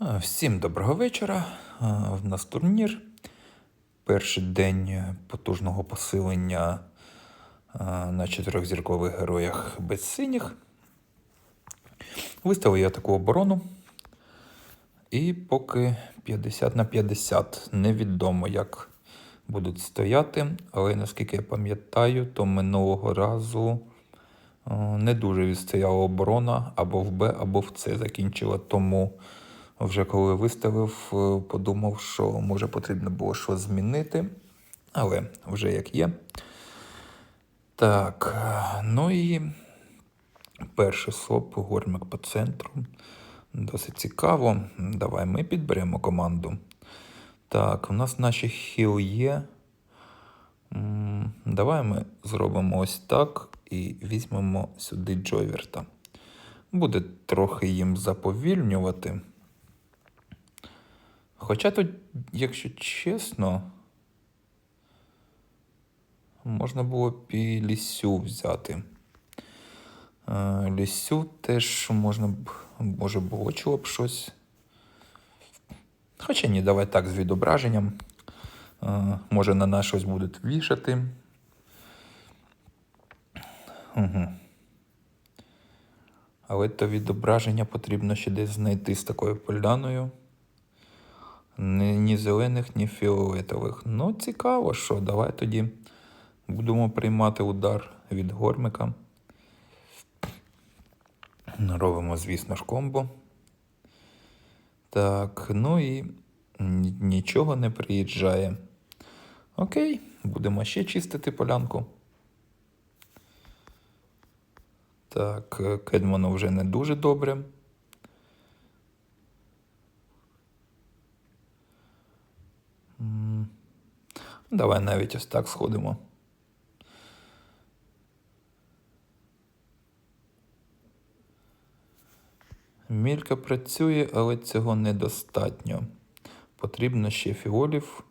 Всім доброго вечора. В нас турнір. Перший день потужного посилення на чотирьохзіркових героях без синіх. Виставив я таку оборону. І поки 50 на 50 невідомо, як будуть стояти. Але наскільки я пам'ятаю, то минулого разу не дуже відстояла оборона або в Б, або в С закінчила. Тому вже коли виставив, е, подумав, що може потрібно було щось змінити. Але вже як є. Так, е, ну і перший слоп, гормик по центру. Досить цікаво. Давай ми підберемо команду. Так, у нас наші хіл є. Давай ми зробимо ось так і візьмемо сюди Джойверта. Буде трохи їм заповільнювати. Хоча тут, якщо чесно, можна було б і лісю взяти. Е, Лісю теж можна б, може, блочило б щось. Хоча ні, давай так з відображенням. Е, Може на нас щось будуть вішати. Угу. Але то відображення потрібно ще десь знайти з такою поляною. Ні, зелених, ні фіолетових. Ну, цікаво, що давай тоді будемо приймати удар від гормика. Робимо, звісно ж, комбо. Так, ну і нічого не приїжджає. Окей, будемо ще чистити полянку. Так, Кедману вже не дуже добре. Давай навіть ось так сходимо. Мілька працює, але цього недостатньо. Потрібно ще фіолів.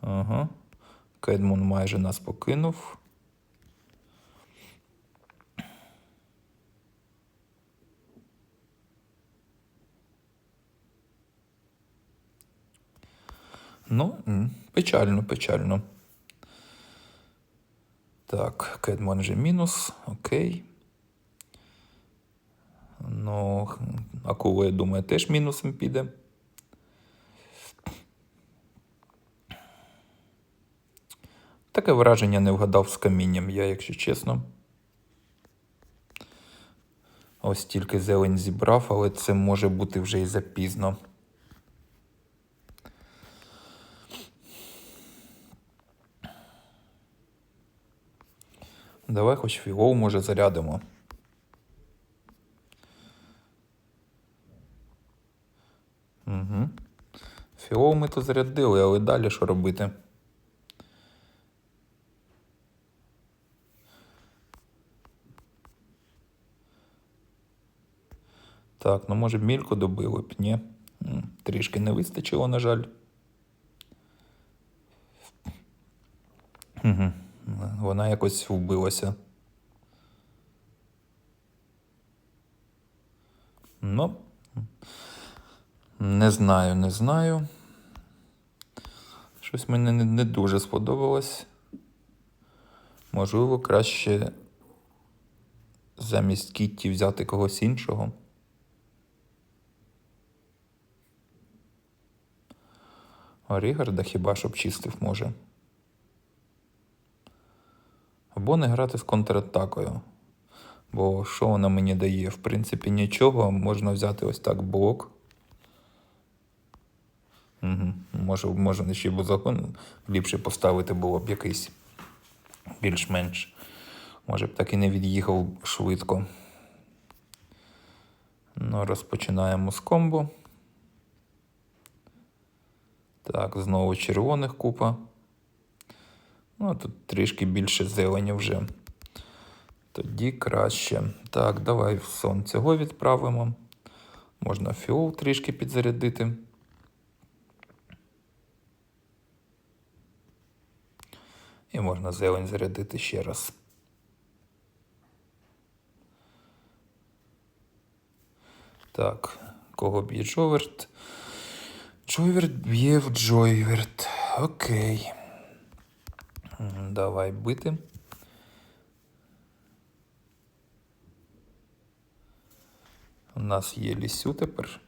Ага. Кедмун майже нас покинув. Ну, печально, печально. Так, Кедмон вже мінус, окей. Ну, акула, я думаю, теж мінусом піде. Таке враження не вгадав з камінням, я, якщо чесно. Ось тільки зелень зібрав, але це може бути вже і запізно. Давай хоч фігов, може, зарядимо. Угу. Фіол ми то зарядили, але далі що робити? Так, ну може б мільку добили б, ні? Трішки не вистачило, на жаль. Угу. Вона якось вбилася. Ну, не знаю, не знаю. Щось мені не, не дуже сподобалось. Можливо, краще замість Кітті взяти когось іншого. Рігарда хіба щоб чистив може. Або не грати з контратакою. Бо що вона мені дає? В принципі, нічого. Можна взяти ось так блок. Угу. Може, може ще б закон ліпше поставити було б якийсь більш-менш. Може б так і не від'їхав швидко. Ну, розпочинаємо з комбо. Так, знову червоних купа. Ну, тут трішки більше зелені вже. Тоді краще. Так, давай в сон цього відправимо. Можна фіол трішки підзарядити. І можна зелень зарядити ще раз. Так, кого б'є Джоверт? Джойверт б'є в Джойверт. Окей. Давай бити. У нас є лісю тепер.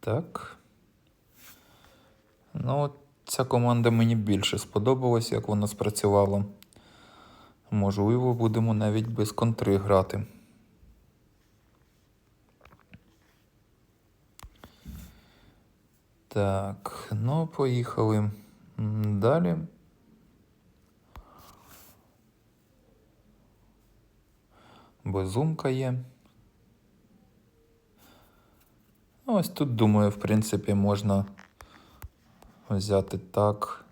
Так. Ну, ця команда мені більше сподобалась, як вона спрацювала. Можливо, будемо навіть без контри грати. Так, ну, поїхали далі. Безумка є. Ну, Ось тут, думаю, в принципі, можна взяти так.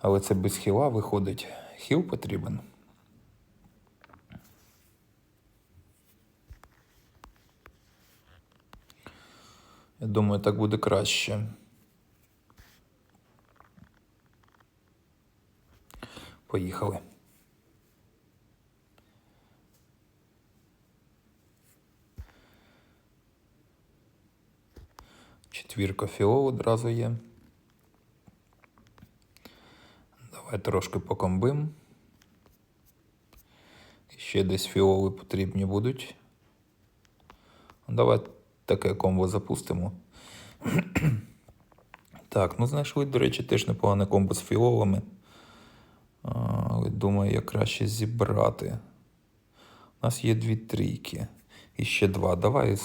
Але це без хіла виходить. Хіл потрібен. Я думаю, так буде краще. Поїхали. Четвірка фіол одразу є. Давай трошки покомбим. Ще десь фіоли потрібні будуть. Давай таке комбо запустимо. так, ну знайшли, до речі, теж непогане комбо з фіолами. Думаю, як краще зібрати. У нас є дві трійки. І ще два. Давай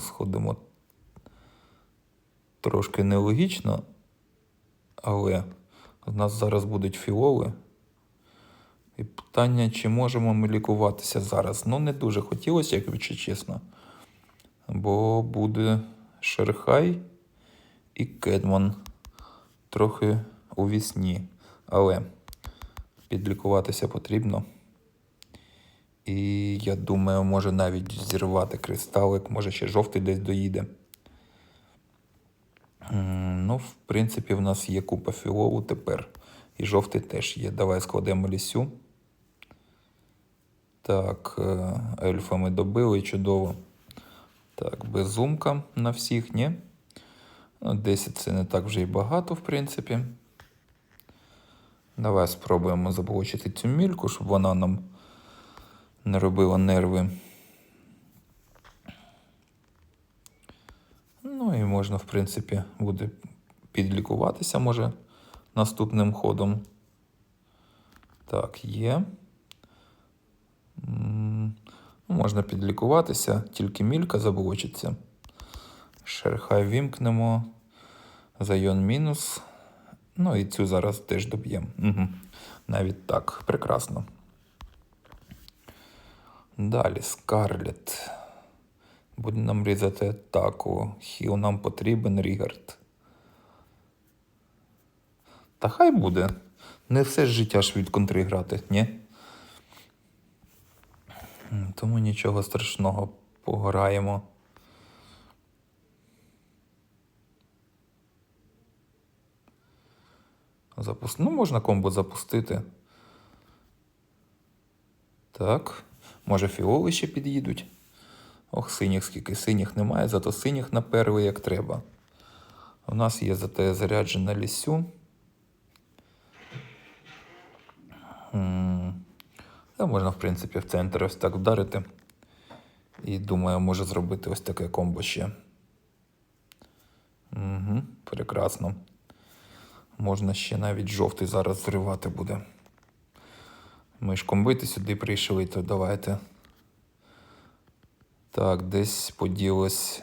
сходимо трошки нелогічно, але у нас зараз будуть фіоли. І питання, чи можемо ми лікуватися зараз. Ну, не дуже хотілося, якщо чесно. Бо буде Шерхай і Кедман трохи у вісні. Але підлікуватися потрібно. І я думаю, може навіть зірвати кристалик, може ще жовтий десь доїде. Ну, в принципі, в нас є купа філову тепер. І жовтий теж є. Давай складемо лісю. Так, е, ельфа ми добили, чудово. Так, безумка на всіх, ні? Ну, 10 це не так вже і багато, в принципі. Давай спробуємо заблочити цю мільку, щоб вона нам не робила нерви. Ну і можна, в принципі, буде підлікуватися, може, наступним ходом. Так, є. Ну, Можна підлікуватися, тільки мілька заблочиться. Шерхай вімкнемо. Зайон мінус. Ну і цю зараз теж доб'ємо. Угу. Навіть так. Прекрасно. Далі Скарлет. Буде нам різати атаку. Хіл нам потрібен Рігард. Та хай буде. Не все ж життя ж від контри грати, ні? Тому нічого страшного пограємо. Запус... Ну, можна комбо запустити. Так. Може, фіоли ще під'їдуть. Ох, синіх скільки синіх немає, зато синіх наперли як треба. У нас є зате заряджена лісю. Та можна, в принципі, в центр ось так вдарити. І думаю, може зробити ось таке комбо ще. Угу, прекрасно. Можна ще навіть жовтий зараз зривати буде. Ми ж комбити сюди прийшли, то давайте. Так, десь поділось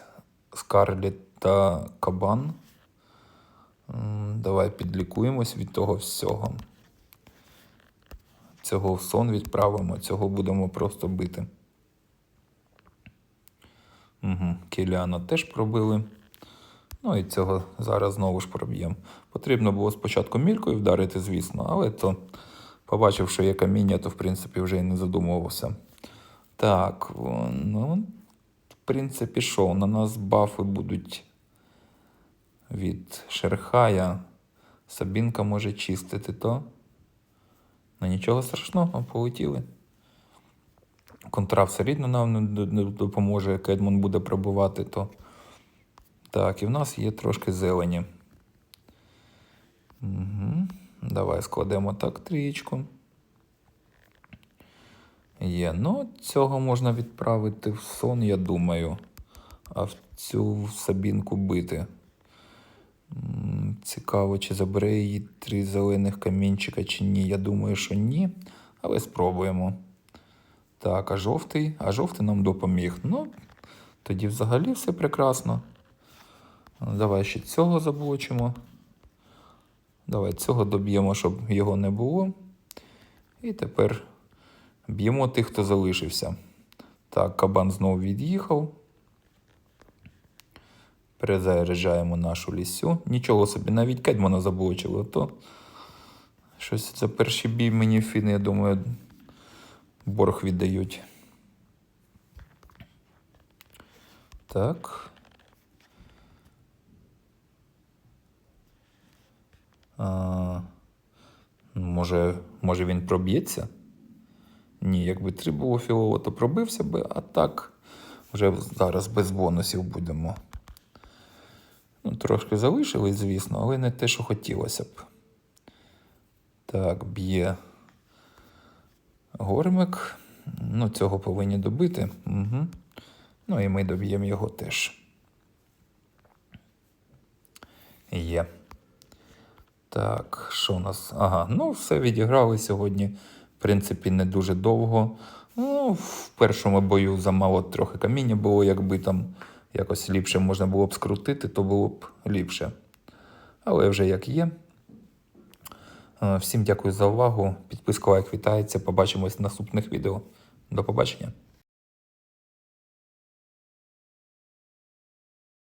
Скарлет та Кабан. Давай підлікуємось від того всього. Цього в сон відправимо, цього будемо просто бити. Угу. Кіліана теж пробили. Ну і цього зараз знову ж проб'ємо. Потрібно було спочатку мількою вдарити, звісно, але то побачив, що є каміння, то в принципі вже і не задумувався. Так, ну, в принципі, що, на нас бафи будуть від Шерхая. Сабінка може чистити то. Ну нічого страшного, полетіли. Контра все рідно нам не допоможе, як Едмон буде пробувати, то. Так, і в нас є трошки зелені. Угу. Давай складемо так трієчку. Є. Ну, цього можна відправити в сон, я думаю. А в цю сабінку бити. Цікаво, чи забере її три зелених камінчика, чи ні. Я думаю, що ні. Але спробуємо. Так, а жовтий? А жовтий нам допоміг. Ну, тоді взагалі все прекрасно. Давай ще цього заблочимо. Давай цього доб'ємо, щоб його не було. І тепер б'ємо тих, хто залишився. Так, кабан знову від'їхав. Перезаряджаємо нашу лісю. Нічого собі, навіть Кедмана заблочило, то щось за перший бій мені фіни, я думаю, борг віддають. Так. Може, може він проб'ється? Ні, якби три було філово, то пробився би, а так вже зараз без бонусів будемо. Ну, трошки залишились, звісно, але не те, що хотілося б. Так, б'є гормик. Ну, цього повинні добити. Угу. Ну і ми доб'ємо його теж. Є. Так, що у нас? Ага, ну все відіграли сьогодні. В принципі, не дуже довго. Ну, в першому бою замало трохи каміння було, якби там якось ліпше можна було б скрутити, то було б ліпше. Але вже як є. Е, Всім дякую за увагу. Підписка лайк вітається. Побачимось в наступних відео. До побачення.